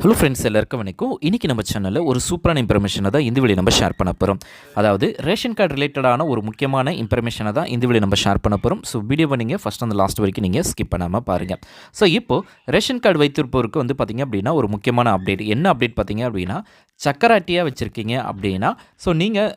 Hello friends எல்லாருக்கும் வணக்கம். இன்றைக்கி நம்ம சேனலில் ஒரு சூப்பரான இன்ஃபர்மேஷனை தான் இந்த வழி நம்ம ஷேர் பண்ண போகிறோம் அதாவது ரேஷன் கார்டு ரிலேட்டடான ஒரு முக்கியமான இன்ஃபர்மேஷனை தான் இந்த வழி நம்ம ஷேர் பண்ண போகிறோம் ஸோ வீடியோ நீங்கள் ஃபஸ்ட் அந்த லாஸ்ட் வரைக்கும் நீங்கள் ஸ்கிப் பண்ணாமல் பாருங்கள் ஸோ இப்போது ரேஷன் கார்டு வைத்திருப்பவருக்கு வந்து பார்த்திங்க அப்படின்னா ஒரு முக்கியமான அப்டேட் என்ன அப்டேட் பார்த்தீங்க அப்படின்னா சக்கராட்டியாக வச்சுருக்கீங்க அப்படின்னா ஸோ நீங்கள்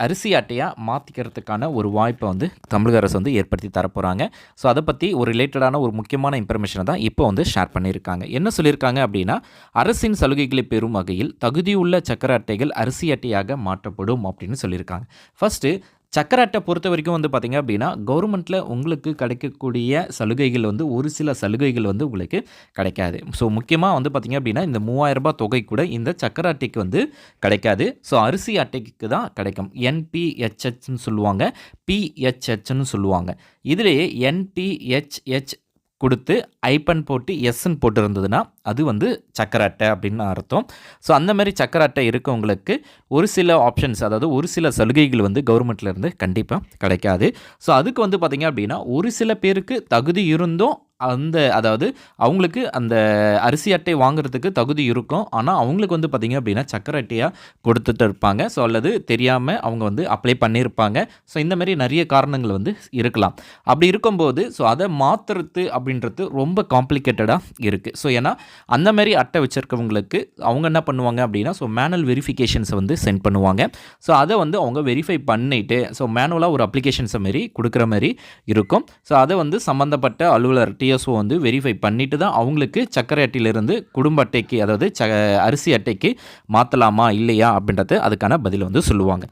அரிசி அட்டையாக மாற்றிக்கிறதுக்கான ஒரு வாய்ப்பை வந்து தமிழக அரசு வந்து ஏற்படுத்தி தரப்போகிறாங்க ஸோ அதை பற்றி ஒரு ரிலேட்டடான ஒரு முக்கியமான இன்ஃபர்மேஷனை தான் இப்போ வந்து ஷேர் பண்ணியிருக்காங்க. என்ன சொல்லியிருக்காங்க அப்படின்னா அரசின் சலுகைகளை பெறும் வகையில் தகுதியுள்ள சக்கர அட்டைகள் அரிசி அட்டையாக மாற்றப்படும் அப்படின்னு சொல்லியிருக்காங்க. ஃபஸ்ட்டு சக்கர அட்டை பொறுத்த வரைக்கும் வந்து பார்த்திங்க அப்படின்னா கவர்மெண்ட்டில் உங்களுக்கு கிடைக்கக்கூடிய சலுகைகள் வந்து ஒரு சில சலுகைகள் வந்து உங்களுக்கு கிடைக்காது. ஸோ முக்கியமாக வந்து பார்த்திங்க அப்படின்னா இந்த மூவாயிரம் ரூபாய் தொகை கூட இந்த சக்கர அட்டைக்கு வந்து கிடைக்காது. ஸோ அரிசி அட்டைக்கு தான் கிடைக்கும். என்பிஹெச்ஹெச்னு சொல்லுவாங்க. பிஹெச்ஹெச்னு சொல்லுவாங்க. இதுலேயே என்பிஹெச்ஹெச் கொடுத்து ஐப்பன் போட்டு எஸ்ன்னு போட்டிருந்ததுன்னா அது வந்து சக்கர அட்டை அப்படின்னு அர்த்தம். ஸோ அந்த மாதிரி சக்கர அட்டை இருக்கவங்களுக்கு ஒரு சில ஆப்ஷன்ஸ் அதாவது ஒரு சில சலுகைகள் வந்து கவர்மெண்ட்லேருந்து கண்டிப்பாக கிடைக்காது. ஸோ அதுக்கு வந்து பார்த்திங்க அப்படின்னா ஒரு சில பேருக்கு தகுதி இருந்தும் அந்த அதாவது அவங்களுக்கு அந்த அரிசி அட்டை வாங்குறதுக்கு தகுதி இருக்கும். ஆனால் அவங்களுக்கு வந்து பார்த்திங்க அப்படின்னா சக்கரை அட்டையாக கொடுத்துட்டு இருப்பாங்க. ஸோ அல்லது தெரியாமல் அவங்க வந்து அப்ளை பண்ணியிருப்பாங்க ஸோ இந்த மாதிரி நிறைய காரணங்கள் வந்து இருக்கலாம். அப்படி இருக்கும்போது ஸோ அதை மாற்றுறது அப்படின்றது ரொம்ப காம்ப்ளிகேட்டடாக இருக்குது ஸோ ஏன்னா அந்த மாதிரி அட்டை வச்சுருக்கவங்களுக்கு அவங்க என்ன பண்ணுவாங்க அப்படின்னா ஸோ மேனுவல் வெரிஃபிகேஷன்ஸை வந்து சென்ட் பண்ணுவாங்க. ஸோ அதை வந்து அவங்க வெரிஃபை பண்ணிவிட்டு ஸோ மேனுவலாக ஒரு அப்ளிகேஷன்ஸை மாரி கொடுக்குற மாதிரி இருக்கும். ஸோ அதை வந்து சம்மந்தப்பட்ட அலுவலர் டிஎஸ்ஓ வந்து வெரிஃபை பண்ணிட்டு தான் அவங்களுக்கு சக்கரை அட்டையிலிருந்து குடும்ப அட்டைக்கு அதாவது ச அரிசி அட்டைக்கு மாற்றலாமா இல்லையா அப்படின்றத அதுக்கான பதில் வந்து சொல்லுவாங்க.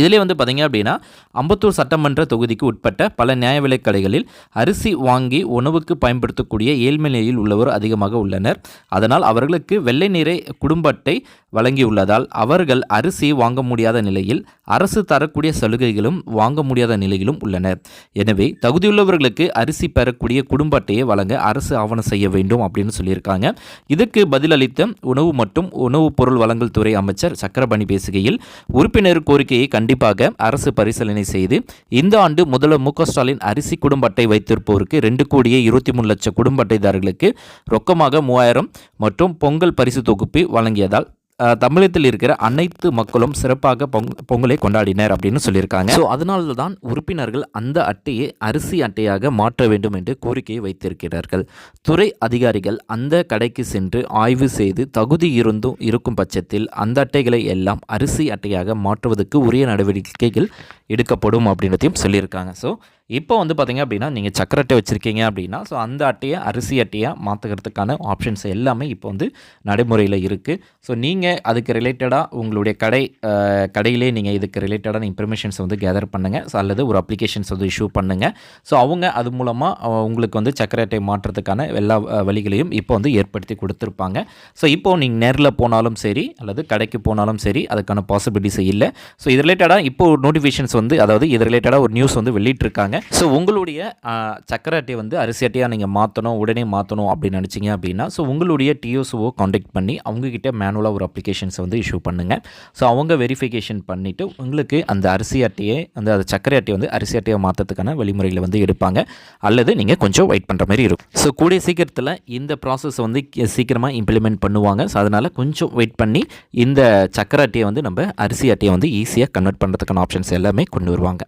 இதிலே வந்து பார்த்திங்க அப்படின்னா அம்பத்தூர் சட்டமன்ற தொகுதிக்கு உட்பட்ட பல நியாய விலைக் கடைகளில் அரிசி வாங்கி உணவுக்கு பயன்படுத்தக்கூடிய ஏழ்மை நிலையில் உள்ளவர் அதிகமாக உள்ளனர். அதனால் அவர்களுக்கு வெள்ளை நிறை குடும்ப அட்டை வழங்கியுள்ளதால் அவர்கள் அரிசி வாங்க முடியாத நிலையில் அரசு தரக்கூடிய சலுகைகளும் வாங்க முடியாத நிலையிலும் உள்ளனர். எனவே தகுதியுள்ளவர்களுக்கு அரிசி பெறக்கூடிய குடும்ப அட்டையை வழங்க அரசு ஆவணம் செய்ய வேண்டும் அப்படின்னு சொல்லியிருக்காங்க. இதுக்கு பதிலளித்த உணவு மற்றும் உணவுப் பொருள் வழங்கல் துறை அமைச்சர் சக்கரபாணி பேசுகையில் உறுப்பினர் கோரிக்கையை கண்டிப்பாக அரசு பரிசீலனை செய்து இந்த ஆண்டு முதல்வர் மு ஸ்டாலின் அரிசி குடும்ப அட்டை வைத்திருப்போருக்கு ரெண்டு கோடியே இருபத்தி மூணு லட்சம் குடும்ப அட்டைதாரர்களுக்கு ரொக்கமாக மூவாயிரம் மற்றும் பொங்கல் பரிசு தொகுப்பு வழங்கியதால் தமிழகத்தில் இருக்கிற அனைத்து மக்களும் சிறப்பாக பொங் பொங்கலை கொண்டாடினர் அப்படின்னு சொல்லியிருக்காங்க. ஸோ அதனால தான் உறுப்பினர்கள் அந்த அட்டையை அரிசி அட்டையாக மாற்ற வேண்டும் என்று கோரிக்கையை வைத்திருக்கிறார்கள். துறை அதிகாரிகள் அந்த கடைக்கு சென்று ஆய்வு செய்து தகுதி இருந்தும் இருக்கும் பட்சத்தில் அந்த அட்டைகளை எல்லாம் அரிசி அட்டையாக மாற்றுவதற்கு உரிய நடவடிக்கைகள் எடுக்கப்படும் அப்படின்றதையும் சொல்லியிருக்காங்க. ஸோ இப்போ வந்து பார்த்திங்க அப்படின்னா நீங்கள் சக்கர அட்டை வச்சுருக்கீங்க அப்படின்னா ஸோ அந்த அட்டையை அரிசி அட்டையாக மாற்றுக்கிறதுக்கான ஆப்ஷன்ஸ் எல்லாமே இப்போ வந்து நடைமுறையில் இருக்குது ஸோ நீங்கள் அதுக்கு ரிலேட்டடாக உங்களுடைய கடை கடையிலே நீங்கள் இதுக்கு ரிலேட்டடான இன்ஃபர்மேஷன்ஸ் வந்து கேதர் பண்ணுங்கள் ஸோ அல்லது ஒரு அப்ளிகேஷன்ஸ் வந்து இஷ்யூ பண்ணுங்கள் ஸோ அவங்க அது மூலமாக உங்களுக்கு வந்து சக்கர அட்டை மாற்றுறதுக்கான எல்லா வழிகளையும் இப்போ வந்து ஏற்படுத்தி கொடுத்துருப்பாங்க. ஸோ இப்போது நீங்கள் நேரில் போனாலும் சரி அல்லது கடைக்கு போனாலும் சரி அதுக்கான பாசிபிலிட்டிஸ் இல்லை. ஸோ இது ரிலேட்டடாக இப்போது நோட்டிஃபிகேஷன்ஸ் வந்து அதாவது இது ரிலேட்டடாக ஒரு நியூஸ் வந்து வெளியிட்டிருக்காங்க. ஸோ உங்களுடைய சக்கரை அட்டையை வந்து அரிசி அட்டையாக நீங்கள் மாற்றணும் உடனே மாற்றணும் அப்படின்னு நினச்சிங்க அப்படின்னா ஸோ உங்களுடைய டிஎஸ்ஓ காண்டாக்ட் பண்ணி அவங்கக்கிட்ட மேனுவலாக ஒரு அப்ளிகேஷன்ஸை வந்து இஷ்யூ பண்ணுங்கள் ஸோ அவங்க வெரிஃபிகேஷன் பண்ணிவிட்டு உங்களுக்கு அந்த அரிசி அட்டையை அந்த சக்கரை அட்டையை வந்து அரிசி அட்டையை மாற்றத்துக்கான வழிமுறைகளை வந்து எடுப்பாங்க. அல்லது நீங்கள் கொஞ்சம் வெயிட் பண்ணுற மாதிரி இருக்கும். ஸோ கூடிய சீக்கிரத்தில் இந்த ப்ராசஸ் வந்து சீக்கிரமாக இம்ப்ளிமெண்ட் பண்ணுவாங்க. ஸோ அதனால் கொஞ்சம் வெயிட் பண்ணி இந்த சக்கரை அட்டையை வந்து நம்ம அரிசி அட்டையை வந்து ஈஸியாக கன்வெர்ட் பண்ணுறதுக்கான ஆப்ஷன்ஸ் எல்லாமே கொண்டு வருவாங்க.